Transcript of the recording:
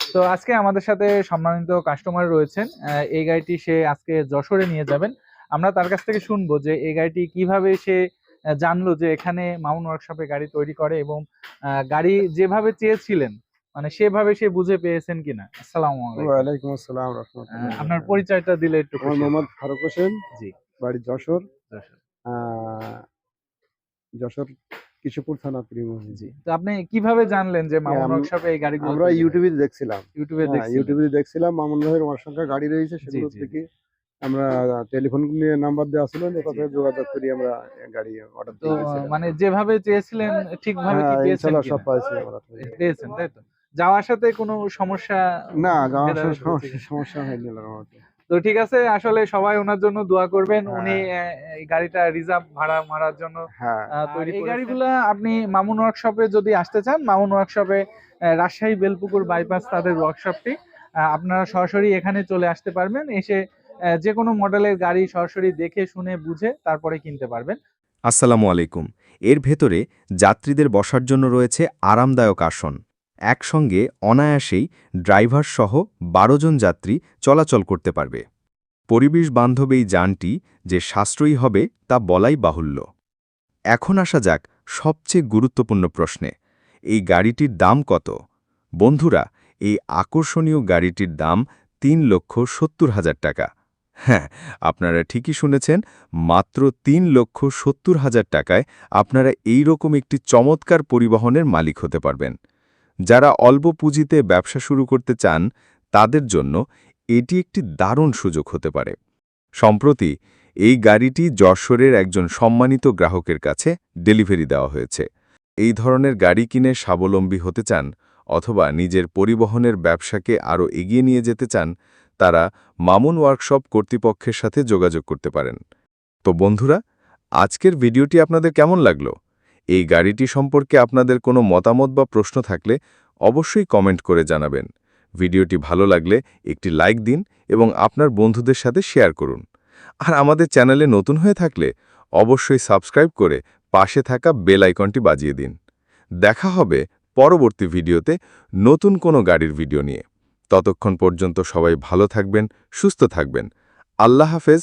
তো আজকে আমাদের সাথে সম্মানিত কাস্টমার রয়েছেন। এই গাড়িটি সে আজকে যশোরে নিয়ে যাবেন। আমরা তার কাছ থেকে শুনব যে এই গাড়িটি কীভাবে সে জানলো যে এখানে মাউন্ট ওয়ার্কশপে গাড়ি তৈরি করে এবং গাড়ি যেভাবে চেয়েছিলেন মানে সেভাবে সে বুঝে পেয়েছেন কিনা? আসসালামু আলাইকুম। আসসালাম রহমতুল্লাহ। আপনার পরিচয়টা দিলে একটু মোহাম্মদ ফারুক হোসেন জি। বাড়ি যশোর। যশোর। আহ, যশোর কিশোরপুর থানা প্রিমোহন জি। তো আপনি কীভাবে জানলেন যে আম- ওয়ার্কশপে এই গাড়িগুলো আমরা ইউটিউবে দেখছিলাম। ইউটিউবে হ্যাঁ, দেখছি ইউটিউবে দেখছিলাম মামুন ভাইয়ের অসংখ্য গাড়ি রয়েছে সেগুলো থেকে। আমরা টেলিফোন নিয়ে নাম্বার দেওয়া ছিল থেকে যোগাযোগ করি আমরা গাড়ি অর্ডার তো মানে যেভাবে চেয়েছিলেন ঠিকভাবে কি হ্যাঁ পেয়েছেন ইনশাল্লাহ সব পাইছি আমরা পেয়েছেন তাই তো? যাওয়ার সাথে কোনো সমস্যা না যাওয়ার সমস্যা হয়নি রহমতে। তো ঠিক আছে আসলে সবাই ওনার জন্য দোয়া করবেন। হ্যাঁ। উনি গাড়িটা রিজার্ভ ভাড়া মারার জন্য হ্যাঁ। তৈরি এই গাড়িগুলা আপনি মামুন ওয়ার্কশপে যদি আসতে চান মামুন ওয়ার্কশপে রাজশাহী বেলপুকুর বাইপাস তাদের ওয়ার্কশপটি আপনারা সরাসরি এখানে চলে আসতে পারবেন। এসে আহ, যে কোনো মডেলের গাড়ি সরাসরি দেখে শুনে বুঝে তারপরে কিনতে পারবেন। আসসালামু আলাইকুম। এর ভেতরে যাত্রীদের বসার জন্য রয়েছে আরামদায়ক আসন। একসঙ্গে অনায়াসেই ড্রাইভার সহ বারো জন যাত্রী চলাচল করতে পারবে। পরিবেশ বান্ধব এই যানটি যে সাশ্রয়ী হবে তা বলাই বাহুল্য। এখন আসা যাক সবচেয়ে গুরুত্বপূর্ণ প্রশ্নে, এই গাড়িটির দাম কত? বন্ধুরা, এই আকর্ষণীয় গাড়িটির দাম তিন লক্ষ সত্তর হাজার টাকা। হ্যাঁ আপনারা ঠিকই শুনেছেন, মাত্র তিন লক্ষ সত্তর হাজার টাকায় আপনারা এই রকম একটি চমৎকার পরিবহনের মালিক হতে পারবেন। যারা অল্প পুঁজিতে ব্যবসা শুরু করতে চান, তাদের জন্য এটি একটি দারুণ সুযোগ হতে পারে। সম্প্রতি, এই গাড়িটি যশোরের একজন সম্মানিত গ্রাহকের কাছে ডেলিভারি দেওয়া হয়েছে। এই ধরনের গাড়ি কিনে স্বাবলম্বী হতে চান অথবা নিজের পরিবহনের ব্যবসাকে আরও এগিয়ে নিয়ে যেতে চান, তারা মামুন ওয়ার্কশপ কর্তৃপক্ষের সাথে যোগাযোগ করতে পারেন। তো বন্ধুরা, আজকের ভিডিওটি আপনাদের কেমন লাগল? এই গাড়িটি সম্পর্কে আপনাদের কোনো মতামত বা প্রশ্ন থাকলে অবশ্যই কমেন্ট করে জানাবেন। ভিডিওটি ভালো লাগলে একটি লাইক দিন এবং আপনার বন্ধুদের সাথে শেয়ার করুন। আর আমাদের চ্যানেলে নতুন হয়ে থাকলে অবশ্যই সাবস্ক্রাইব করে পাশে থাকা বেল আইকনটি বাজিয়ে দিন। দেখা হবে পরবর্তী ভিডিওতে নতুন কোনো গাড়ির ভিডিও নিয়ে। ততক্ষণ পর্যন্ত সবাই ভালো থাকবেন, সুস্থ থাকবেন। আল্লাহ হাফেজ।